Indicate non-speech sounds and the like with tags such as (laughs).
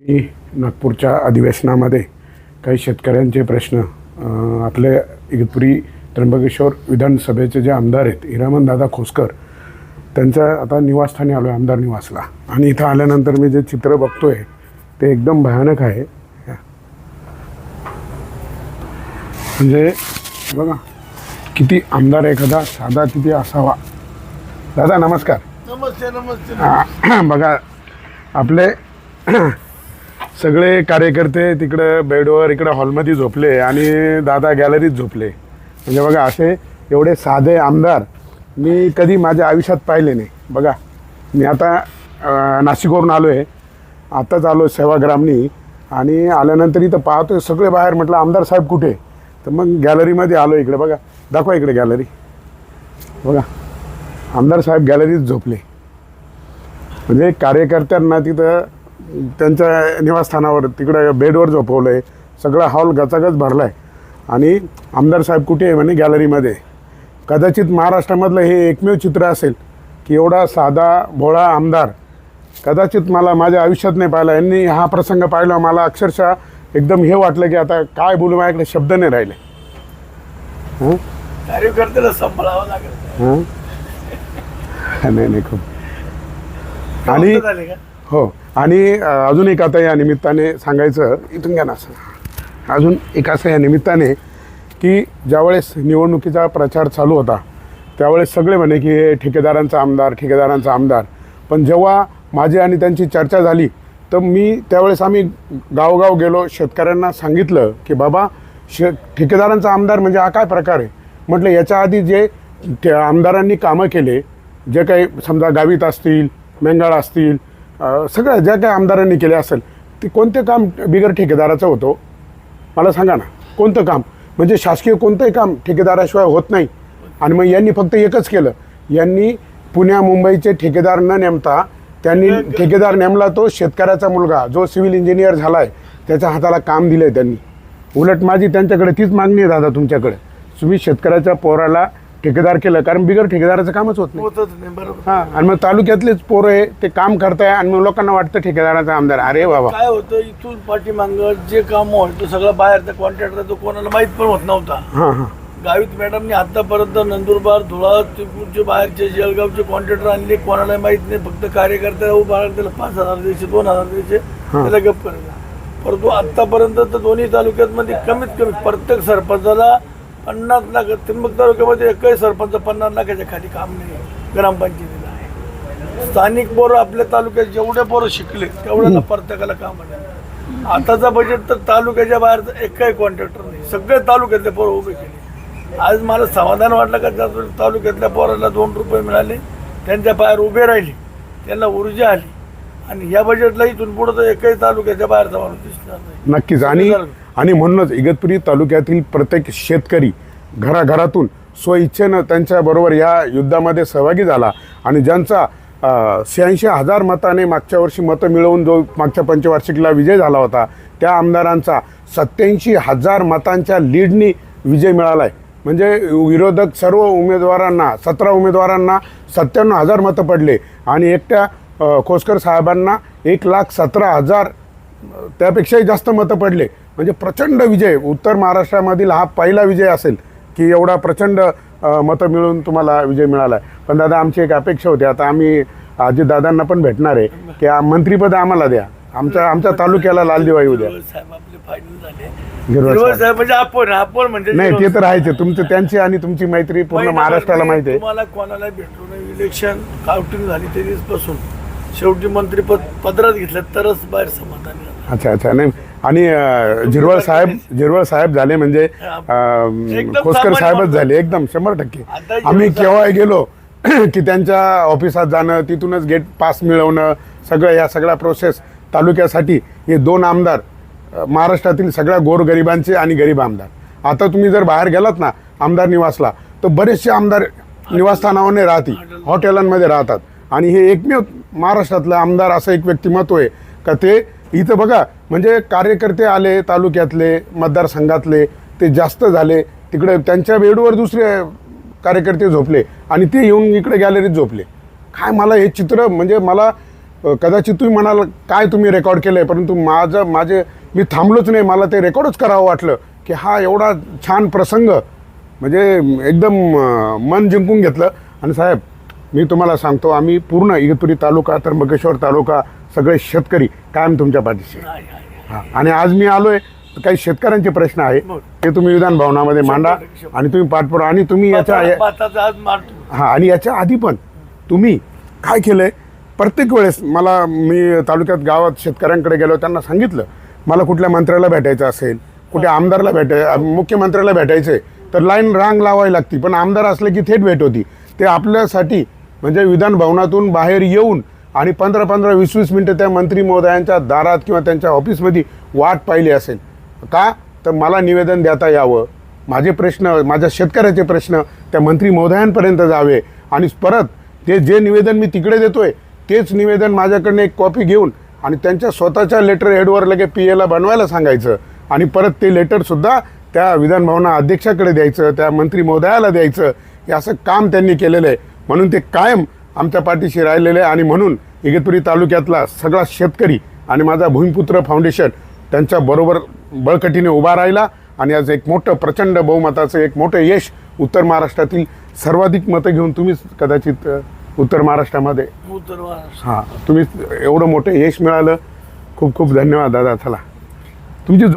मी नागपूरच्या अधिवेशनामध्ये काही शेतकऱ्यांचे प्रश्न आपले इगतपुरी त्र्यंबकेश्वर विधानसभेचे जे आमदार आहेत हिरामन दादा खोसकर त्यांच्या आता निवासस्थानी आलो आहे आमदार निवासला. आणि इथं आल्यानंतर मी जे चित्र बघतोय ते एकदम भयानक आहे. म्हणजे बघा किती आमदार एखादा साधा किती असावा. दादा नमस्कार. नमस्ते नमस्ते. बघा आपले सगळे कार्यकर्ते तिकडं बेडवर इकडं हॉलमध्ये झोपले आणि दादा गॅलरीत झोपले. म्हणजे बघा असे एवढे साधे आमदार मी कधी माझ्या आयुष्यात पाहिले नाही. बघा मी आता नाशिकवरून आलो आहे आत्ताच आलो सेवाग्रामनी आणि आल्यानंतर इथं पाहतोय सगळे बाहेर म्हटलं आमदार साहेब कुठे? तर मग गॅलरीमध्ये आलो इकडे बघा. दाखवा इकडे गॅलरी बघा आमदार साहेब गॅलरीत झोपले. म्हणजे कार्यकर्त्यांना तिथं त्यांच्या निवासस्थानावर तिकडं बेडवर झोपवलं आहे सगळा हॉल गचागच भरला आहे आणि आमदार साहेब कुठे आहे म्हणे? गॅलरीमध्ये. कदाचित महाराष्ट्रामधलं हे एकमेव चित्र असेल की एवढा साधा भोळा आमदार कदाचित मला माझ्या आयुष्यात नाही पाहिला. यांनी हा प्रसंग पाहिला मला अक्षरशः एकदम हे वाटलं की आता काय बोलू माझ्याकडे शब्द नाही राहिले. हं? कार्यकर्त्याला सांभाळावं लागेल. हं? (laughs) नाही नाही खूप. आणि? हो. आणि अजून एक आता या निमित्ताने सांगायचं इथून घ्या ना असं अजून एक असं या निमित्ताने की ज्यावेळेस निवडणुकीचा प्रचार चालू होता त्यावेळेस सगळे म्हणे की हे ठेकेदारांचा आमदार ठेकेदारांचा आमदार. पण जेव्हा माझी आणि त्यांची चर्चा झाली तर मी त्यावेळेस आम्ही गावगाव गेलो शेतकऱ्यांना सांगितलं की बाबा शे ठेकेदारांचा आमदार म्हणजे हा काय प्रकार आहे? म्हटलं याच्या आधी जे आमदारांनी कामं केले जे काही समजा गावित असतील मेंगाळ असतील सगळ्या ज्या काही आमदारांनी केले असेल ते कोणते काम बिगर ठेकेदाराचं होतं? मला सांगा ना कोणतं काम? म्हणजे शासकीय कोणतंही काम ठेकेदाराशिवाय होत नाही. आणि मग यांनी फक्त एकच केलं. यांनी पुण्या मुंबईचे ठेकेदार न नेमता त्यांनी ठेकेदार नेमला तो शेतकऱ्याचा मुलगा जो सिव्हिल इंजिनियर झाला आहे त्याच्या हाताला काम दिलं आहे त्यांनी. उलट माझी त्यांच्याकडे तीच मागणी आहे दादा तुमच्याकडे. तुम्ही शेतकऱ्याच्या पोराला ठेकेदार केलं कारण बिगर ठेकेदाराचं कामच होत नाही. होतच नाही बरोबर. हां आणि मग तालुक्यातलेच पोरं आहे ते काम करताय आणि मग लोकांना वाटतं ठेकेदाराचा आमदार. अरे बाबा. काय होतं इथून पाठीमाग जे काम होतं सगळं बाहेरचा कॉन्ट्रॅक्टर तो कोणाला माहीत पण होत नव्हता. हां हां. गावित मॅडमनी आतापर्यंत नंदुरबार धुळा तिकडचे बाहेरचे जळगावचे कॉन्ट्रॅक्टर आणले कोणाला माहीत नाही फक्त कार्यकर्त्याला उभा त्याला पाच हजार द्यायचे दोन हजार द्यायचे त्याला गप करायचा परंतु आतापर्यंत तर दोन्ही तालुक्यात मध्ये कमीत कमी प्रत्येक सरपंचाला पन्नास लाख त्र्यंबक तालुक्यामध्ये एकही सरपंच पन्नास लाखाच्या खाली काम नाही. ग्रामपंचायतीला आहे. स्थानिक पोरं आपल्या तालुक्यात जेवढे पोरं शिकले तेवढ्याला प्रत्येकाला काम आहे. आताचा बजेट तर तालुक्याच्या बाहेर एकही कॉन्ट्रॅक्टर नाही. सगळे तालुक्यातले पोरं उभे केले. आज मला समाधान वाटलं का त्या तालुक्यातल्या पोराला दोन रुपये मिळाले त्यांच्या बाहेर उभे राहिले त्यांना ऊर्जा आली आणि या बजेटला इथून पुढं तर एकही तालुक्याच्या बाहेरचा माणूस दिसणार नाही. नक्कीच. आणि आणि म्हणूनच इगतपुरी तालुक्यातील प्रत्येक शेतकरी घराघरातून स्वइच्छेनं त्यांच्याबरोबर या युद्धामध्ये सहभागी झाला आणि ज्यांचा शहाऐंशी हजार मताने मागच्या वर्षी मतं मिळवून जो मागच्या पंचवार्षिकला विजय झाला होता त्या आमदारांचा सत्याऐंशी हजार मतांच्या लीडनी विजय मिळाला आहे म्हणजे विरोधक सर्व उमेदवारांना सतरा उमेदवारांना सत्त्याण्णव हजार मतं पडले आणि एकट्या खोसकर साहेबांना एक लाख सतरा हजार त्यापेक्षाही जास्त मतं पडले. म्हणजे प्रचंड विजय. उत्तर महाराष्ट्रामधील हा पहिला विजय असेल की एवढा प्रचंड मतं मिळून तुम्हाला विजय मिळाला आहे पण दादा आमची एक अपेक्षा होती. आता आम्ही अजितदादांना पण भेटणार आहे की मंत्रिपद आम्हाला द्या. आमच्या आमच्या तालुक्याला लाल दिवाळी उद्या. म्हणजे म्हणजे नाही ते तर आहे. (laughs) तुमचं त्यांची आणि तुमची मैत्री पूर्ण महाराष्ट्राला माहिती आहे. कोणाला इलेक्शन काउंटिंग झाली ते दिवसपासून. शेवटी मंत्रीपद पदरात घेतलं तरच बाहेर समाधानी. अच्छा अच्छा. नाही आणि अ, झिरवळ साहेब झिरवळ साहेब झाले म्हणजे अ, एकदम खोसकर साहेबच. झाले एकदम शंभर टक्के. आम्ही केव्हा गेलो (clears throat) की त्यांच्या ऑफिसात जाणं तिथूनच गेट पास मिळवणं सगळं या सगळ्या प्रोसेस तालुक्यासाठी हे दोन आमदार अ, महाराष्ट्रातील सगळ्या गोरगरिबांचे आणि गरीब आमदार. आता तुम्ही जर बाहेर गेलात ना आमदार निवासला तर बरेचसे आमदार निवासस्थानावर राहतील हॉटेलांमध्ये राहतात. आणि हे एकमेव महाराष्ट्रातलं आमदार असं एक व्यक्तिमत्व आहे. का ते इथं बघा म्हणजे कार्यकर्ते आले तालुक्यातले मतदारसंघातले ते जास्त झाले तिकडे त्यांच्या बेडवर दुसरे कार्यकर्ते झोपले आणि ते येऊन इकडे गॅलरीत झोपले. काय मला हे चित्र म्हणजे मला कदाचित तुम्ही म्हणाल काय तुम्ही रेकॉर्ड केलं आहे परंतु माझं माझे मी थांबलोच नाही. मला ते रेकॉर्डच करावं वाटलं की हा एवढा छान प्रसंग म्हणजे एकदम मन जिंकून घेतलं. आणि साहेब मी तुम्हाला सांगतो आम्ही पूर्ण इगतपुरी तालुका त्र्यंबकेश्वर तालुका सगळे शेतकरी कायम तुमच्या पाठीशी आहे. हा. आणि आज मी आलोय तर काही शेतकऱ्यांचे प्रश्न आहे. ते तुम्ही विधान भवनामध्ये मांडा. आणि तुम्ही पाठपुरा आणि तुम्ही याच्या हा आणि याच्या आधी पण तुम्ही काय केलंय प्रत्येक वेळेस मला मी तालुक्यात गावात शेतकऱ्यांकडे गेलो त्यांना सांगितलं मला कुठल्या मंत्र्याला भेटायचं असेल कुठे आमदारला भेटाय मुख्यमंत्र्याला भेटायचंय तर लाईन रांग लावावी लागती पण आमदार असले की थेट भेट होती ते आपल्यासाठी म्हणजे विधान भवनातून बाहेर येऊन आणि पंधरा पंधरा वीस वीस मिनटं त्या मंत्री महोदयांच्या दारात किंवा त्यांच्या ऑफिसमध्ये वाट पाहिली असेल. का? तर मला निवेदन देता यावं. माझे प्रश्न माझ्या शेतकऱ्याचे प्रश्न त्या मंत्री महोदयांपर्यंत जावे. आणि परत ते जे निवेदन मी तिकडे देतो आहे तेच निवेदन माझ्याकडनं एक कॉपी घेऊन आणि त्यांच्या स्वतःच्या लेटर हेडवर लगे पी एला बनवायला सांगायचं. आणि परत ते लेटरसुद्धा त्या विधानभवना अध्यक्षाकडे द्यायचं त्या मंत्री महोदयाला द्यायचं. हे असं काम त्यांनी केलेलं आहे. म्हणून ते कायम आमच्या पाठीशी राहिलेले आणि म्हणून इगतपुरी तालुक्यातला सगळा शेतकरी आणि माझा भूमिपुत्र फाउंडेशन त्यांच्याबरोबर बळकटीने उभा राहिला. आणि आज एक मोठं प्रचंड बहुमताचं एक मोठं यश उत्तर महाराष्ट्रातील सर्वाधिक मतं घेऊन तुम्हीच कदाचित उत्तर महाराष्ट्रामध्ये उत्तर महाराष्ट्र. हां तुम्ही एवढं मोठं यश मिळालं. खूप खूप धन्यवाद दादा चला. तुमची